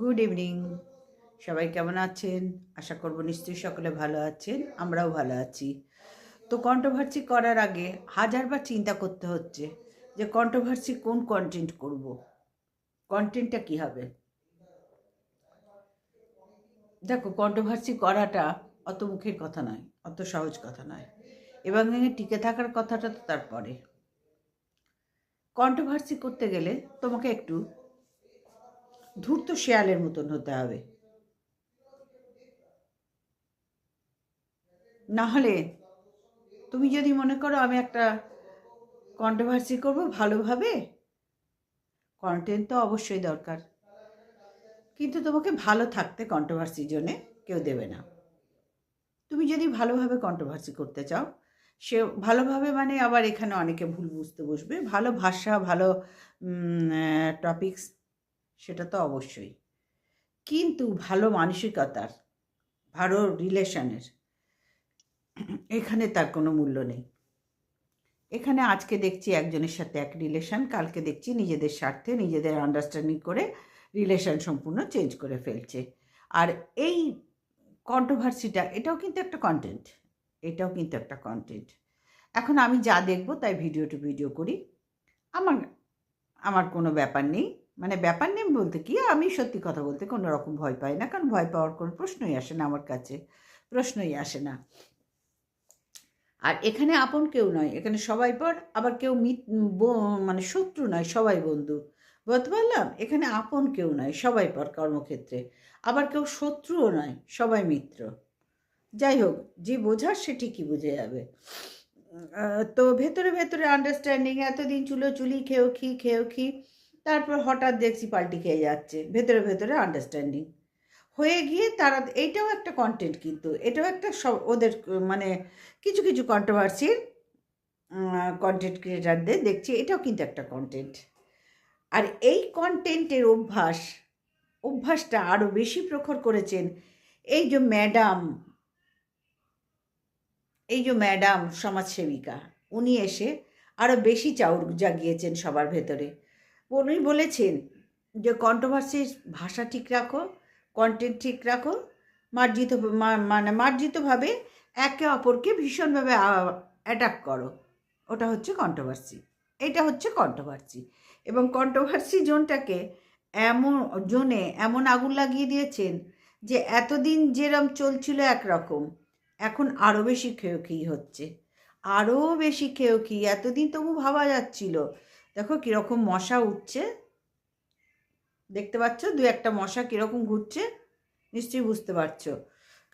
Good evening সবাই কেমন আছেন? আশা করব নিশ্চয়ই সকলে ভালো আছেন, আমরাও ভালো আছি। তো কন্ট্রোভার্সি করার আগে হাজারবার চিন্তা করতে হচ্ছে যে কন্ট্রোভার্সি কোন কন্টেন্ট করব? কন্টেন্টটা কী হবে? দেখো কন্ট্রোভার্সি করাটা অত মুখের কথা নয়, অত সহজ কথা নয়। এবং টিকে থাকার কথাটা তো তারপরে। কন্ট্রোভার্সি করতে গেলে তোমাকে একটু ধূর্ত শেয়ালের মতন হতে হবে। না হলে তুমি যদি মনে করো আমি একটা কন্ট্রোভার্সি করব ভালোভাবে কন্টেন্ট তো অবশ্যই দরকার। কিন্তু তোমাকে ভালো থাকতে কন্ট্রোভার্সির জন্যে কেউ দেবে না। তুমি যদি ভালোভাবে কন্ট্রোভার্সি করতে চাও, সে ভালোভাবে মানে আবার এখানে অনেকে ভুল বুঝতে বসবে। ভালো ভাষা, ভালো টপিকস সেটা তো অবশ্যই। কিন্তু ভালো মানসিকতার, ভালো রিলেশনের, এখানে তার কোনো মূল্য নেই। এখানে আজকে দেখছি একজনের সাথে এক রিলেশন, কালকে দেখছি নিজেদের স্বার্থে নিজেদের আন্ডারস্ট্যান্ডিং করে রিলেশন সম্পূর্ণ চেঞ্জ করে ফেলছে। আর এই কন্ট্রোভার্সিটা এটাও কিন্তু একটা কন্টেন্ট এটাও কিন্তু একটা কন্টেন্ট এখন আমি যা দেখব তাই ভিডিও টু ভিডিও করি। আমার আমার কোনো ব্যাপার নেই। মানে ব্যাপার নেই বলতে কি, আমি সত্যি কথা বলতে কোনো রকম ভয় পাই না, কারণ ভয় পাওয়ার কোনো প্রশ্নই আসে না আমার কাছে, প্রশ্নই আসে না। আর এখানে আপন কেউ নয়, এখানে সবাই পর, আবার কেউ মিত মানে শত্রু নয়, সবাই বন্ধু। বলতে পারলাম? এখানে আপন কেউ নয়, সবাই পর কর্মক্ষেত্রে। আবার কেউ শত্রুও নয়, সবাই মিত্র। যাই হোক, যে বোঝার সে ঠিকই বুঝে যাবে। তো ভেতরে ভেতরে আন্ডারস্ট্যান্ডিং এতদিন চুলো চুলি খেয়েও খি খেয়েও খি তারপর হঠাৎ দেখছি পাল্টি খেয়ে যাচ্ছে। ভেতরে ভেতরে আন্ডারস্ট্যান্ডিং হয়ে গিয়ে তারা এইটাও একটা কন্টেন্ট কিন্তু। এটাও একটা সব ওদের মানে কিছু কিছু কন্ট্রোভার্সির কন্টেন্ট ক্রিয়েটারদের দেখছি। এটাও কিন্তু একটা কন্টেন্ট আর এই কন্টেন্টের অভ্যাস, অভ্যাসটা আরও বেশি প্রখর করেছেন এই যে ম্যাডাম এই যে ম্যাডাম সমাজসেবিকা, উনি এসে আরও বেশি চাউর জাগিয়েছেন সবার ভেতরে। উনি বলেছেন যে কন্ট্রোভার্সির ভাষা ঠিক রাখো কন্টেন্ট ঠিক রাখো, মার্জিত মানে মার্জিতভাবে একে অপরকে ভীষণভাবে অ্যাটাক করো। ওটা হচ্ছে কন্ট্রোভার্সি এটা হচ্ছে কন্ট্রোভার্সি এবং কন্ট্রোভার্সি জোনটাকে এমন, জোনে এমন আগুন লাগিয়ে দিয়েছেন যে এতদিন যেরম চলছিল একরকম, এখন আরও বেশি খেয়েও হচ্ছে। আরও বেশি খেয়েও এতদিন তবু ভাবা যাচ্ছিল দেখো কীরকম মশা উঠছে। দেখতে পাচ্ছ দু একটা মশা কীরকম ঘুরছে, নিশ্চয়ই বুঝতে পারছ।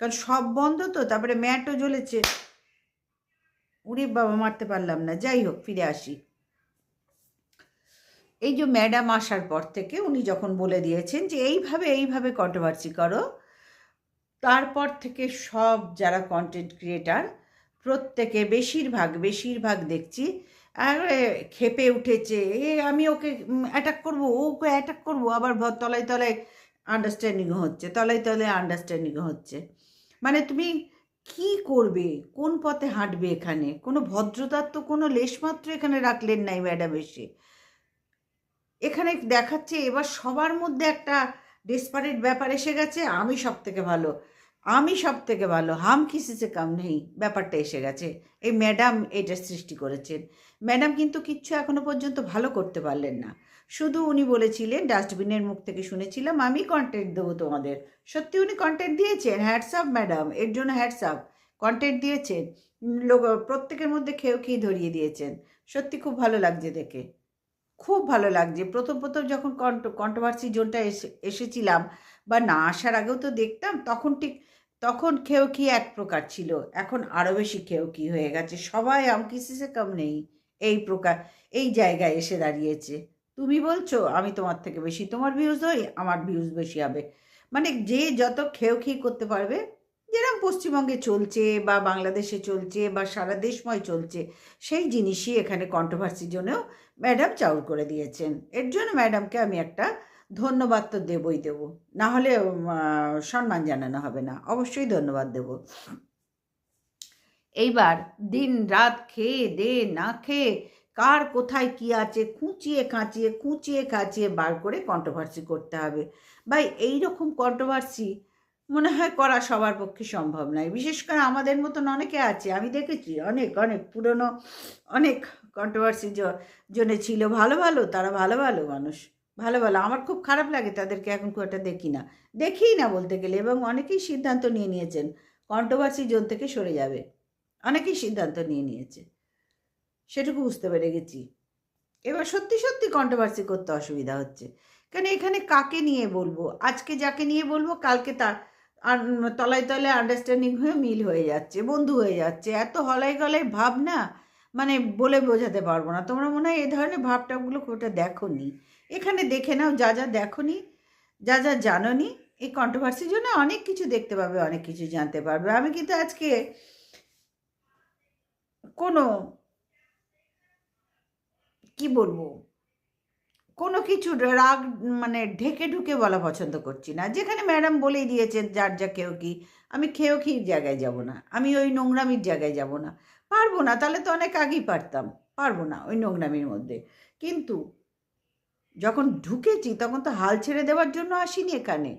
কারণ সব বন্ধ তো, তারপরে ম্যাটও জ্বলেছে। উড়ি বাবা, মারতে পারলাম না। যাই হোক, ফিরে আসি। এই যে ম্যাডাম আসার পর থেকে উনি যখন বলে দিয়েছেন যে এইভাবে এইভাবে কন্ট্রোভার্সি করো, তারপর থেকে সব যারা কন্টেন্ট ক্রিয়েটার প্রত্যেকে বেশিরভাগ বেশিরভাগ দেখছি খেপে উঠেছে। এ আমি ওকে অ্যাটাক করব, ওকে অ্যাটাক করব। আবার তলায় তলায় আন্ডারস্ট্যান্ডিংও হচ্ছে, তলায় তলায় আন্ডারস্ট্যান্ডিংও হচ্ছে। মানে তুমি কি করবে? কোন পথে হাঁটবে এখানে? কোনো ভদ্রতার তো কোনো লেশমাত্র এখানে রাখলেন নাই ম্যাডাম এসে। এখানে দেখাচ্ছে এবার সবার মধ্যে একটা ডেসপারেট ব্যাপার এসে গেছে, আমি সব থেকে ভালো। আমি সব থেকে ভালো, হাম কিসিসে কাম নেই, ব্যাপারটা এসে গেছে। এই ম্যাডাম এটা সৃষ্টি করেছেন। ম্যাডাম কিন্তু কিচ্ছু এখনও পর্যন্ত ভালো করতে পারলেন না। শুধু উনি বলেছিলেন, ডাস্টবিনের মুখ থেকে শুনেছিলাম, আমি কন্টেন্ট দেবো তোমাদের। সত্যি উনি কন্টেন্ট দিয়েছেন? WhatsApp madam. এর জন্য হ্যাটসঅ্যাপ কন্টেন্ট দিয়েছেন। লোক, প্রত্যেকের মধ্যে খেয়েও খেয়ে ধরিয়ে দিয়েছেন। সত্যি খুব ভালো লাগছে দেখে। খুব ভালো লাগছে। প্রথম প্রথম যখন কন্ট কন্ট্রোভার্সি জোনটা এসে, এসেছিলাম বা না আসার আগেও তো দেখতাম, তখন ঠিক তখন খেয়েও কি এক প্রকার ছিল? এখন আরও বেশি খেয়েও কি হয়ে গেছে? সবাই আমকিসিসে কম নেই। এই প্রকার, এই জায়গায় এসে দাঁড়িয়েছে। তুমি বলছো, আমি তোমার থেকে বেশি। তোমার ভিউজ হই আমার ভিউজ বেশি হবে। মানে যে যত খেয়ে করতে পারবে যেরকম পশ্চিমবঙ্গে চলছে বা বাংলাদেশে চলছে বা সারা দেশময় চলছে, সেই জিনিসই এখানে কন্ট্রোভার্সির জন্যও ম্যাডাম চাউল করে দিয়েছেন। এর জন্য ম্যাডামকে আমি একটা ধন্যবাদ তো দেবই দেব। না হলে সম্মান জানানো হবে না। অবশ্যই ধন্যবাদ দেব। এইবার দিন রাত খেয়ে দে, না খেয়ে কার কোথায় কি আছে, খুঁচিয়ে কাঁচিয়ে খুঁচিয়ে কাঁচিয়ে বার করে কন্ট্রোভার্সি করতে হবে। ভাই এই রকম কন্ট্রোভার্সি মনে হয় করা সবার পক্ষে সম্ভব নয়। বিশেষ করে আমাদের মতন অনেকে আছে, আমি দেখেছি অনেক অনেক পুরনো, অনেক কন্ট্রোভার্সি জন্য ছিল। ভালো ভালো, তারা ভালো ভালো মানুষ। ভালো ভালো। আমার খুব খারাপ লাগে তাদেরকে এখন খুব একটা দেখি না। দেখি না বলতে গেলে এবং অনেকেই সিদ্ধান্ত নিয়ে নিয়েছেন। কন্ট্রোভার্সি জোন থেকে সরে যাবে। অনেকেই সিদ্ধান্ত নিয়ে নিয়েছে। সেটুকু বুঝতে পেরে গেছি। এবার সত্যি সত্যি কন্ট্রোভার্সি করতে অসুবিধা হচ্ছে। কেন এখানে কাকে নিয়ে বলব? আজকে যাকে নিয়ে বলব, কালকে তার তলায় তলায় আন্ডারস্ট্যান্ডিং হয়ে মিল হয়ে যাচ্ছে, বন্ধু হয়ে যাচ্ছে। এত হলাই গলায় ভাব না মানে বলে বোঝাতে পারব না। তোমরা মনে হয় এই ধরনের ভাবটাগুলো খুব একটা দেখো নি এখানে দেখে নাও, যা যা দেখো নি যা যা জানো নি এই কন্ট্রোভার্সির জন্য অনেক কিছু দেখতে পাবে, অনেক কিছু জানতে পারবে। আমি কিন্তু আজকে কোনো, কি বলব, কোনো কিছু রাগ মানে ঢেকে ঢুকে বলা পছন্দ করছি না। যেখানে ম্যাডাম বলেই দিয়েছেন, যার যা কেউ কি, আমি খেয়েও খির জায়গায় যাব না। আমি ওই নোংরামির জায়গায় যাব না। পারব না, তাহলে তো অনেক আগেই পারতাম, পারব না ওই নোংরামির মধ্যে। কিন্তু যখন ঢুকেছি তখন তো হাল ছেড়ে দেওয়ার জন্য আসিনি এখানে।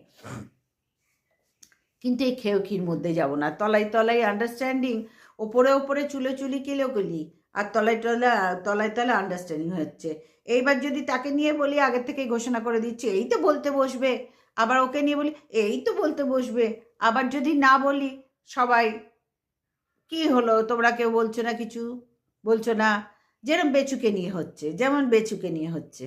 কিন্তু এই খেয়েখির মধ্যে যাব না, তলায় তলায় আন্ডারস্ট্যান্ডিং ওপরে ওপরে চুলে চুলি কেলেও গেলি, আর তলায় তলায় তলায় তলায় আন্ডারস্ট্যান্ডিং হচ্ছে। এইবার যদি তাকে নিয়ে বলি, আগের থেকে ঘোষণা করে দিচ্ছি, এই তো বলতে বসবে। আবার ওকে নিয়ে বলি, এই তো বলতে বসবে। আবার যদি না বলি, সবাই কি হলো? তোমরা কেউ বলছো না কিছু? বলছো না? যেরকম বেচুকে নিয়ে হচ্ছে, যেমন বেচুকে নিয়ে হচ্ছে।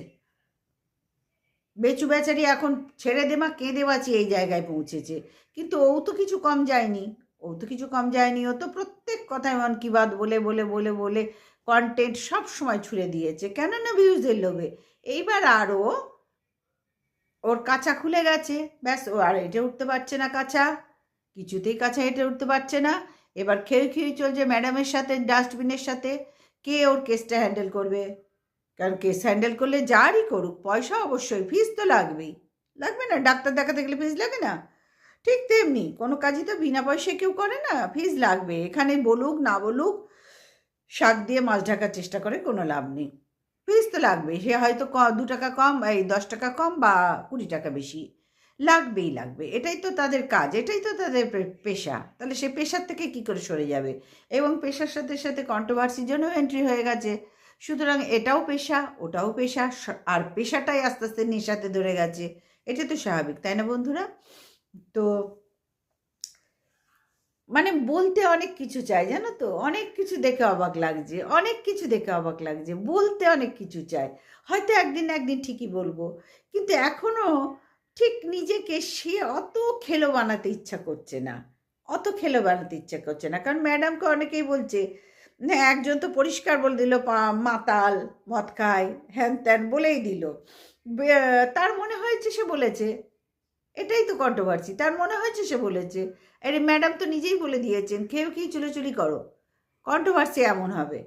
বেচু বেচারি এখন ছেড়ে দেমা কেঁদে বাঁচি এই জায়গায় পৌঁছেছে। কিন্তু ও তো কিছু কম যায়নি। ও তো কিছু কম যায়নি। ও তো প্রত্যেক কথায় মন কি বাদ বলে বলে বলে বলে কন্টেন্ট সব সময় ছুড়ে দিয়েছে। কেন না ভিউজের লোভে। এইবার আরও ওর কাঁচা খুলে গেছে। ব্যাস, ও আর হেঁটে উঠতে পারছে না কাঁচা। কিছুতেই কাঁচা হেঁটে উঠতে পারছে না। এবার খেয়ে চলছে ম্যাডামের সাথে, ডাস্টবিনের সাথে। কে ওর কেসটা হ্যান্ডেল করবে? কারণ কেস হ্যান্ডেল করলে যারই করুক, পয়সা অবশ্যই, ফিস তো লাগবেই। লাগবে না? ডাক্তার দেখাতে গেলে ফিস লাগে না? ঠিক তেমনি, কোনো কাজই তো বিনা পয়সায় কেউ করে না, ফিস লাগবে। এখানে বলুক, না বলুক, শাক দিয়ে মাছ ঢাকার চেষ্টা করে, কোনো লাভ নেই। ফিস তো লাগবে সে হয়তো ক, দু টাকা কম, এই দশ টাকা কম বা কুড়ি টাকা বেশি। লাগবেই লাগবে। এটাই তো তাদের কাজ, এটাই তো তাদের পেশা। তাহলে সে পেশার থেকে কি করে সরে যাবে? এবং পেশার সাথে সাথে কন্ট্রোভার্সির জন্য এন্ট্রি হয়ে গেছে। সুতরাং এটাও পেশা, ওটাও পেশা আর পেশাটাই আস্তে আস্তে নেশাতে ধরে গেছে। এটা তো স্বাভাবিক, তাই না বন্ধুরা? তো মানে বলতে অনেক কিছু চাই, জানো তো? অনেক কিছু দেখে অবাক লাগছে, অনেক কিছু দেখে অবাক লাগছে, বলতে অনেক কিছু চাই। হয়তো একদিন একদিন ঠিকই বলব। কিন্তু এখনও ঠিক নিজেকে সে অত খেলো বানাতে ইচ্ছা করছে না। অত খেলো বানাতে ইচ্ছা করছে না। কারণ ম্যাডামকে অনেকেই বলছে একজন তো পরিষ্কার বলে দিল মাতাল, মদ খায়, হ্যান ত্যান বলেই দিল। তার মনে হয়েছে সে বলেছে, এটাই তো কন্ট্রোভার্সি তার মনে হয়েছে সে বলেছে, আরে, ম্যাডাম তো নিজেই বলে দিয়েছেন, কেউ খেয়ে চুলোচুলি করো? কন্ট্রোভার্সি এমন হবে।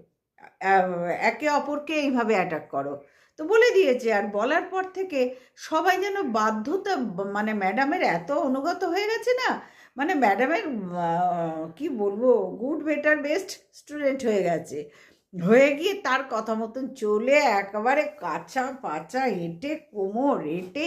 একে অপরকে এইভাবে অ্যাটাক করো। তো বলে দিয়েছে, আর বলার পর থেকে সবাই যেন বাধ্যতা মানে ম্যাডামের এত অনুগত হয়ে গেছে না মানে ম্যাডামের কি বলব গুড বেটার বেস্ট স্টুডেন্ট হয়ে গেছে। হয়ে গিয়ে তার কথা মতন চলে একেবারে কাঁচা পাচা হেঁটে, কোমর হেঁটে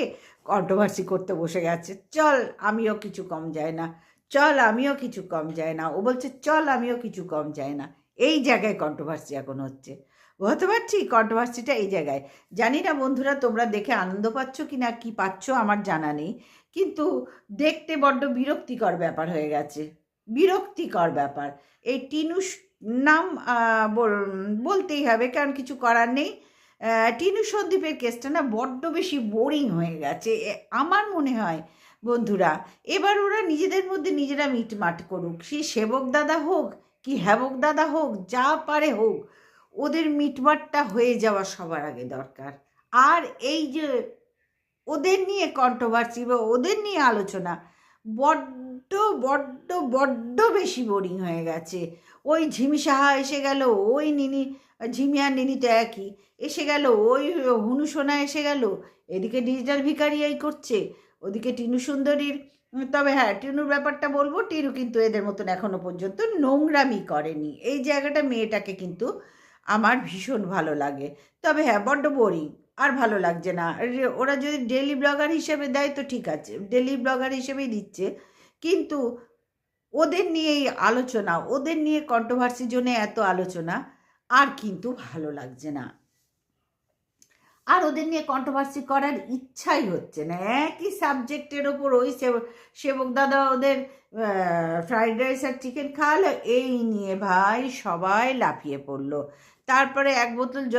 কন্ট্রোভার্সি করতে বসে গেছে। চল, আমিও কিছু কম যায় না, চল, আমিও কিছু কম যায় না। ও বলছে, চল, আমিও কিছু কম যায় না। এই জায়গায় কন্ট্রোভার্সি এখন হচ্ছে। বুঝতে পারছি? কন্ট্রোভার্সিটা এই জায়গায়। জানি না বন্ধুরা, তোমরা দেখে আনন্দ পাচ্ছ কি না কী পাচ্ছ আমার জানা নেই। কিন্তু দেখতে বড্ড বিরক্তিকর ব্যাপার হয়ে গেছে। বিরক্তিকর ব্যাপার। এই টিনুস নাম বলতেই হবে, কারণ কিছু করার নেই। টিনু সন্দীপের কেসটা না বড্ড বেশি বোরিং হয়ে গেছে। আমার মনে হয়, বন্ধুরা, এবার ওরা নিজেদের মধ্যে নিজেরা মিটমাট করুক। সে সেবক দাদা হোক, কি হ্যাবক দাদা হোক, যা পারে হোক ওদের মিটমাটটা হয়ে যাওয়া সবার আগে দরকার। আর এই যে ওদের নিয়ে কন্ট্রোভার্সি বা ওদের নিয়ে আলোচনা, বড্ড বড্ড বড্ড বেশি বোরিং হয়ে গেছে। ওই ঝিমি সাহা এসে গেল, ওই নিনি, ঝিমি আর নিনি তো একই। এসে গেল, ওই হুনু সোনা এসে গেল, এদিকে ডিজিটাল ভিকারি এই করছে, ওদিকে টিনু সুন্দরীর, তবে হ্যাঁ টিনুর ব্যাপারটা বলব, টিনু কিন্তু এদের মতন এখনও পর্যন্ত নোংরামি করেনি। এই জায়গাটা মেয়েটাকে কিন্তু আমার ভীষণ ভালো লাগে। তবে হ্যাঁ বড্ড বোরিং আর ভালো লাগছে না। ওরা যদি ডেলি ব্লগার হিসেবে দেয় তো ঠিক আছে ডেলি ব্লগার হিসেবেই দিচ্ছে। কিন্তু ওদের নিয়েই আলোচনা, ওদের নিয়ে কন্ট্রোভার্সির জন্য এত আলোচনা, আর কিন্তু ভালো লাগছে না। আর ওদের নিয়ে কন্ট্রোভার্সি করার ইচ্ছাই হচ্ছে না। একই সাবজেক্টের ওপর ওই সেব- সেবক দাদা ওদের ফ্রাইড রাইস আর চিকেন খাওয়ালো, এই নিয়ে ভাই সবাই লাফিয়ে পড়ল। তারপরে এক বোতল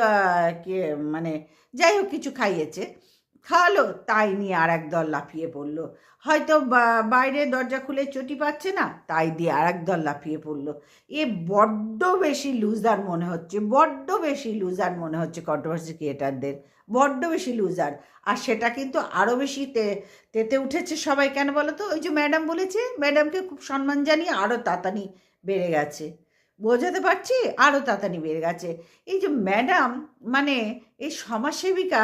কে- মানে যাই হোক কিছু খাইয়েছে। খাওয়ালো, তাই নিয়ে আর এক দল লাফিয়ে পড়ল। হয়তো বাইরে দরজা খুলে চটি পাচ্ছে না, তাই দিয়ে আর এক দল লাফিয়ে পড়ল। এ বড্ড বেশি লুজার মনে হচ্ছে, বড্ড বেশি লুজার মনে হচ্ছে কন্ট্রোভার্সি ক্রিয়েটারদের বড্ড বেশি লুজার। আর সেটা কিন্তু আরও বেশি তেতে উঠেছে সবাই। কেন বলো তো? ওই যে ম্যাডাম বলেছে, ম্যাডামকে খুব সম্মান জানিয়ে আরও তাড়াতাড়ি বেড়ে গেছে। বোঝাতে পারছি? আরও তাড়াতাড়ি বেড়ে গেছে। এই যে ম্যাডাম মানে এই সমাজসেবিকা,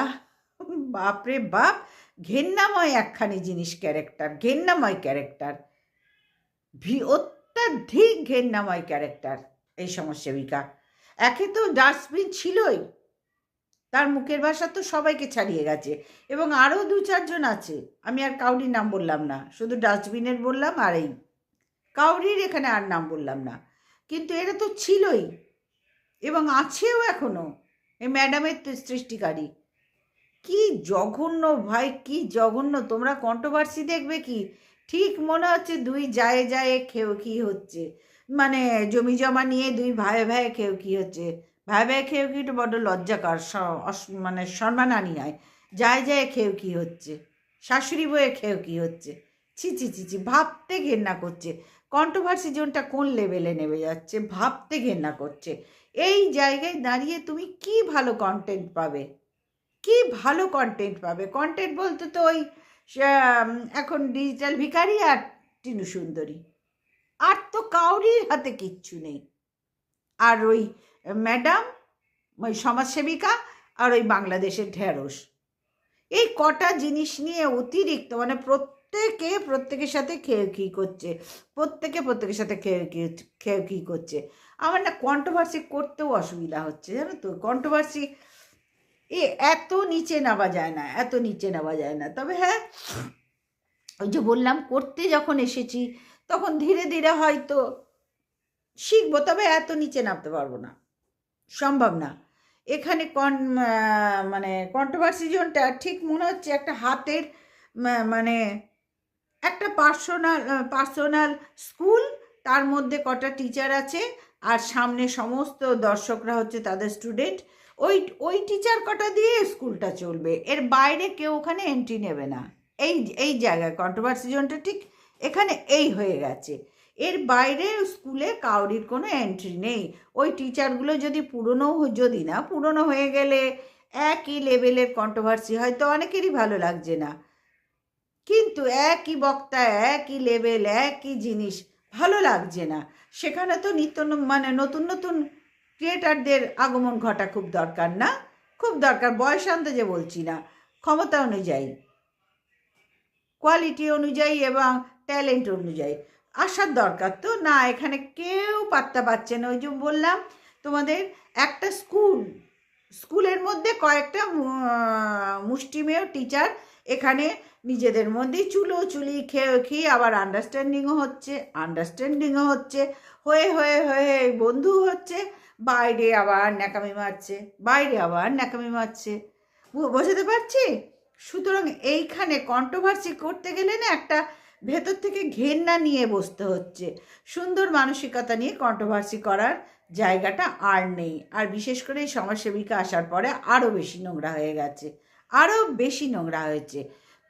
বাপরে বাপ, ঘেন্নাময় একখানি জিনিস ক্যারেক্টার, ঘেন্নাময় ক্যারেক্টার। ভি, অত্যাধিক ঘেন্নাময় ক্যারেক্টার এই সমাজসেবিকা। একে তো ডাস্টবিন ছিলই। তার মুখের ভাষা তো সবাইকে ছাড়িয়ে গেছে এবং আরও দু চারজন আছে। আমি আর কাউরির নাম বললাম না, শুধু ডাস্টবিনের বললাম আর এই। কাউরির এখানে আর নাম বললাম না। কিন্তু এরা তো ছিলই এবং আছেও এখনও এই ম্যাডামের সৃষ্টিকারী। কি জঘন্য ভাই, কি জঘন্য, তোমরা কন্ট্রোভার্সি দেখবে কি? ঠিক মনে হচ্ছে দুই যায় যায় খেউ কি হচ্ছে। মানে জমি জমা নিয়ে দুই ভাই ভাই খেউ কি হচ্ছে। ভাই ভাই খেউ কি একটু বড্ড লজ্জাকর মানে সম্মানানি হয় যায় যায় খেউ কি হচ্ছে। শাশুড়ি বয়ে খেউ কি হচ্ছে। ছি ছি ছি ছি, ভাবতে ঘেন্না করছে। কন্ট্রোভার্সি জোনটা কোন লেভেলে নেমে যাচ্ছে, ভাবতে ঘেন্না করছে। এই জায়গায় দাঁড়িয়ে তুমি কি ভালো কন্টেন্ট পাবে? কি ভালো কন্টেন্ট পাবে? কন্টেন্ট বলতে তো ওই এখন ডিজিটাল ভিখারি আর টিনু সুন্দরী। আর তো কাউরির হাতে কিচ্ছু নেই। আর ওই ম্যাডাম ওই সমাজসেবিকা আর ওই বাংলাদেশের ঢেঁড়স। এই কটা জিনিস নিয়ে অতিরিক্ত মানে প্রত্যেকে প্রত্যেকের সাথে খেয়ে কী করছে? প্রত্যেকে প্রত্যেকের সাথে খেয়ে কি খেয়ে কী করছে? আমার না কন্ট্রোভার্সি করতেও অসুবিধা হচ্ছে, জানো তো? কন্ট্রোভার্সি এ এত নিচে নামা যায় না, এত নিচে নামা যায় না। তবে হ্যাঁ ওই যে বললাম, করতে যখন এসেছি, তখন ধীরে ধীরে হয়তো শিখব, তবে এত নিচে নামতে পারব না। সম্ভব না। এখানে কন মানে কন্ট্রোভার্সি জোনটা ঠিক মনে হচ্ছে একটা হাতের মানে একটা পার্সোনাল পার্সোনাল স্কুল, তার মধ্যে কটা টিচার আছে, আর সামনে সমস্ত দর্শকরা হচ্ছে তাদের স্টুডেন্ট। ওই ওই টিচার কটা দিয়ে স্কুলটা চলবে? এর বাইরে কেউ ওখানে এন্ট্রি নেবে না। এই এই জায়গায় কন্ট্রোভার্সি জোনটা ঠিক এখানে এই হয়ে গেছে। এর বাইরে স্কুলে কাউরির কোনো এন্ট্রি নেই। ওই টিচারগুলো যদি পুরনো, যদি না পুরনো হয়ে গেলে একই লেভেলের কন্ট্রোভার্সি হয়তো অনেকেরই ভালো লাগছে না। কিন্তু একই বক্তা, একই লেভেল একই জিনিস ভালো লাগছে না। সেখানে তো নিত্য মানে নতুন নতুন ক্রিয়েটারদের আগমন ঘটা খুব দরকার না? খুব দরকার, বয়স আন্দাজে বলছি না, ক্ষমতা অনুযায়ী কোয়ালিটি অনুযায়ী এবং ট্যালেন্ট অনুযায়ী। আসার দরকার তো না, এখানে কেউ পাত্তা পাচ্ছে না। ওই যে বললাম, তোমাদের একটা স্কুল স্কুলের মধ্যে কয়েকটা মুষ্টিমেয় টিচার এখানে নিজেদের মধ্যেই চুলো চুলি খেয়ে খেয়ে আবার আন্ডারস্ট্যান্ডিংও হচ্ছে আন্ডারস্ট্যান্ডিংও হচ্ছে, হয়ে হয়ে হয়ে বন্ধু হচ্ছে, বাইরে আবার ন্যাকামি মারছে, বাইরে আবার ন্যাকামি মারছে। বোঝাতে পারছি? সুতরাং এইখানে কন্ট্রোভার্সি করতে গেলে না একটা ভেতর থেকে ঘেন্না নিয়ে বসতে হচ্ছে। সুন্দর মানসিকতা নিয়ে কন্ট্রোভার্সি করার জায়গাটা আর নেই। আর বিশেষ করে এই সমাজসেবিকা আসার পরে আরও বেশি নোংরা হয়ে গেছে। আরও বেশি নোংরা হয়েছে।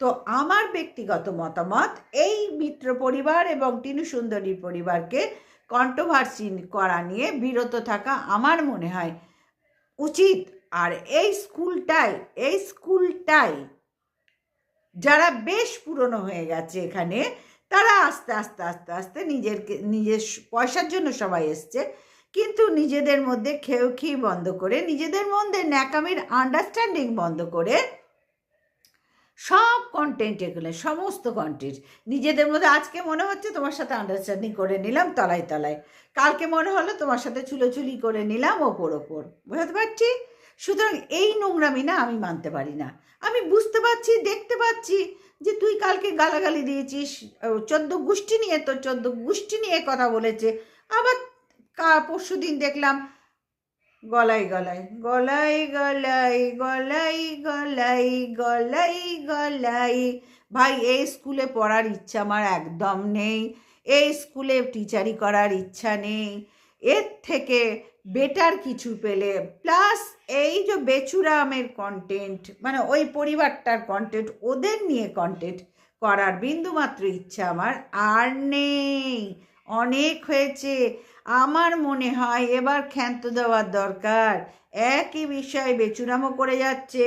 তো আমার ব্যক্তিগত মতামত, এই মিত্র পরিবার এবং টিনু সুন্দরীর পরিবারকে কন্ট্রোভার্সি করা নিয়ে বিরত থাকা আমার মনে হয় উচিত। আর এই স্কুলটাই এই স্কুলটাই যারা বেশ পুরনো হয়ে গেছে এখানে, তারা আস্তে আস্তে আস্তে আস্তে নিজের নিজের পয়সার জন্য সবাই এসছে। কিন্তু নিজেদের মধ্যে খেউ খেয়ে বন্ধ করে, নিজেদের মধ্যে ন্যাকামির আন্ডারস্ট্যান্ডিং বন্ধ করে সব কন্টেন্ট এগুলো, সমস্ত কন্টেন্ট নিজেদের মধ্যে আজকে মনে হচ্ছে তোমার সাথে আন্ডারস্ট্যান্ডিং করে নিলাম তলায় তলায়। কালকে মনে হলো তোমার সাথে চুলোচুলি করে নিলাম ওপর ওপর। বুঝতে পারছি? সুতরাং এই নোংরামি না আমি মানতে পারি না। আমি বুঝতে পারছি, দেখতে পাচ্ছি যে তুই কালকে গালাগালি দিয়েছিস চোদ্দ গোষ্ঠী নিয়ে তোর চোদ্দ গোষ্ঠী নিয়ে কথা বলেছে। আবার পরশু দিন দেখলাম গলাই গলাই গলাই গলাই গলাই গলাই গলাই গলাই। ভাই, এই স্কুলে পড়ার ইচ্ছা আমার একদম নেই, এই স্কুলে টিচারি করার ইচ্ছা নেই। এর থেকে বেটার কিছু পেলে প্লাস এই যে বেচুরামের কন্টেন্ট মানে ওই পরিবারটার কন্টেন্ট ওদের নিয়ে কন্টেন্ট করার বিন্দুমাত্র ইচ্ছা আমার আর নেই। অনেক হয়েছে আমার মনে হয় এবার ক্ষান্ত দেওয়ার দরকার। একই বিষয় বেচুরামও করে যাচ্ছে,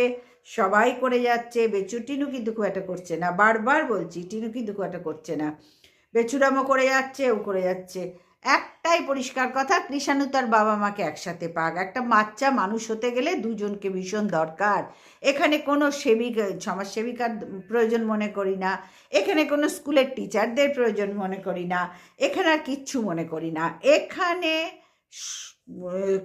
সবাই করে যাচ্ছে। বেচু টিনু কিন্তু খুব একটা করছে না। বারবার বলছি, টিনু কিন্তু খুব একটা করছে না। বেচুরামও করে যাচ্ছে, ও করে যাচ্ছে। একটাই পরিষ্কার কথা, কৃষাণু তার বাবা মাকে একসাথে পাক। একটা বাচ্চা মানুষ হতে গেলে দুজনকে ভীষণ দরকার। এখানে কোনো সেবিকা সমাজসেবিকার প্রয়োজন মনে করি না। এখানে কোনো স্কুলের টিচারদের প্রয়োজন মনে করি না। এখানে আর কিচ্ছু মনে করি না। এখানে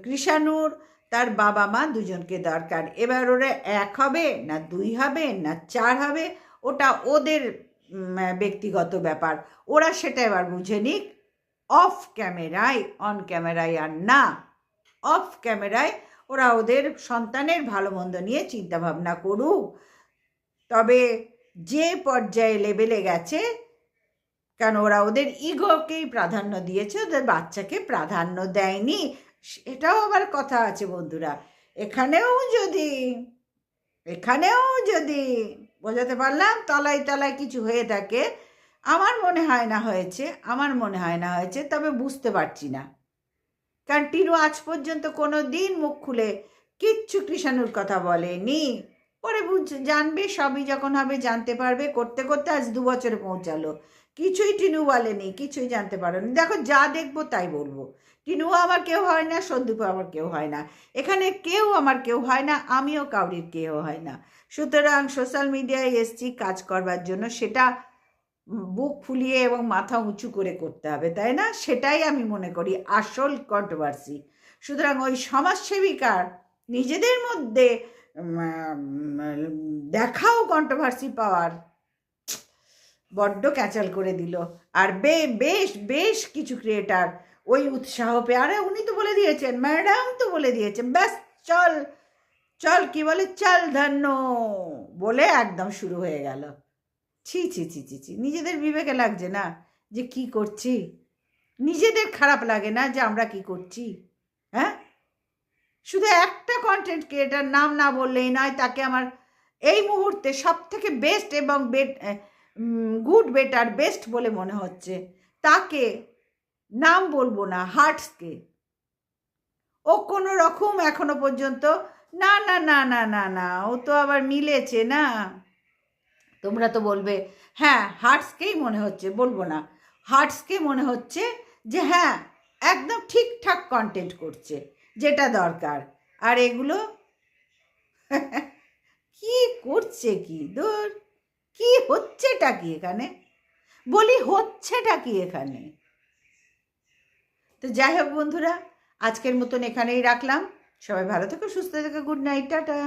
কৃষাণুর তার বাবা মা দুজনকে দরকার। এবার ওরা এক হবে না দুই হবে না চার হবে, ওটা ওদের ব্যক্তিগত ব্যাপার। ওরা সেটা এবার বুঝে নিক। অফ ক্যামেরায় অন ক্যামেরায় আর না। অফ ক্যামেরায় ওরা ওদের সন্তানের ভালো মন্দ নিয়ে চিন্তা ভাবনা করুক। তবে যে পর্যায়ে লেভেলে গেছে, কেন ওরা ওদের ইগোকেই প্রাধান্য দিয়েছে, ওদের বাচ্চাকে প্রাধান্য দেয়নি এটাও আবার কথা আছে বন্ধুরা। এখানেও যদি এখানেও যদি, বোঝাতে পারলাম? তলায় তলায় কিছু হয়ে থাকে আমার মনে হয় না হয়েছে, আমার মনে হয় না হয়েছে, তবে বুঝতে পারছি না। কারণ টিনু আজ পর্যন্ত কোনো দিন মুখ খুলে কিচ্ছু কৃষাণুর কথা বলেনি। পরে বুঝ, জানবে, সবই যখন হবে জানতে পারবে। করতে করতে আজ দু বছরে পৌঁছালো। কিছুই টিনু বলেনি, কিছুই জানতে পারেনি। দেখো, যা দেখব তাই বলব। টিনু আমার কেউ হয় না, সন্দীপও আমার কেউ হয় না। এখানে কেউ আমার কেউ হয় না, আমিও কাউরির কেউ হয় না। সুতরাং সোশ্যাল মিডিয়ায় এসছি কাজ করবার জন্য, সেটা বুক ফুলিয়ে এবং মাথা উঁচু করে করতে হবে, তাই না? সেটাই আমি মনে করি আসল কন্ট্রোভার্সি সুতরাং ওই সমাজসেবিকার নিজেদের মধ্যে দেখাও কন্ট্রোভার্সি পাওয়ার বড্ড ক্যাচাল করে দিল। আর বে, বেশ বেশ কিছু ক্রিয়েটার ওই উৎসাহ পেয়ে, আরে উনি তো বলে দিয়েছেন ম্যাডাম তো বলে দিয়েছেন, ব্যাস, চল চল কি বলে, চল ধন্য বলে একদম শুরু হয়ে গেল। ছি ছি ছি ছি ছি। নিজেদের বিবেকে লাগছে না যে কি করছি। নিজেদের খারাপ লাগে না যে আমরা কি করছি হ্যাঁ? শুধু একটা কন্টেন্ট ক্রিয়েটার নাম না বললেই নয়, তাকে আমার এই মুহূর্তে সব থেকে বেস্ট এবং বেট গুড বেটার বেস্ট বলে মনে হচ্ছে। তাকে নাম বলব না হার্টসকে ও কোনো রকম এখনও পর্যন্ত, না না না না না না, ও তো আবার মিলেছে না। তোমরা তো বলবে হ্যাঁ হার্টসকেই মনে হচ্ছে। বলব না। হার্টসকে মনে হচ্ছে যে হ্যাঁ একদম ঠিকঠাক কন্টেন্ট করছে, যেটা দরকার। আর এগুলো কি করছে কি? দূর কি হচ্ছেটা কি এখানে? বলি হচ্ছেটা কি এখানে? তো যাই হোক বন্ধুরা, আজকের মতন এখানেই রাখলাম। সবাই ভালো থেকো, সুস্থ থেকো, গুড নাইট, টাটা।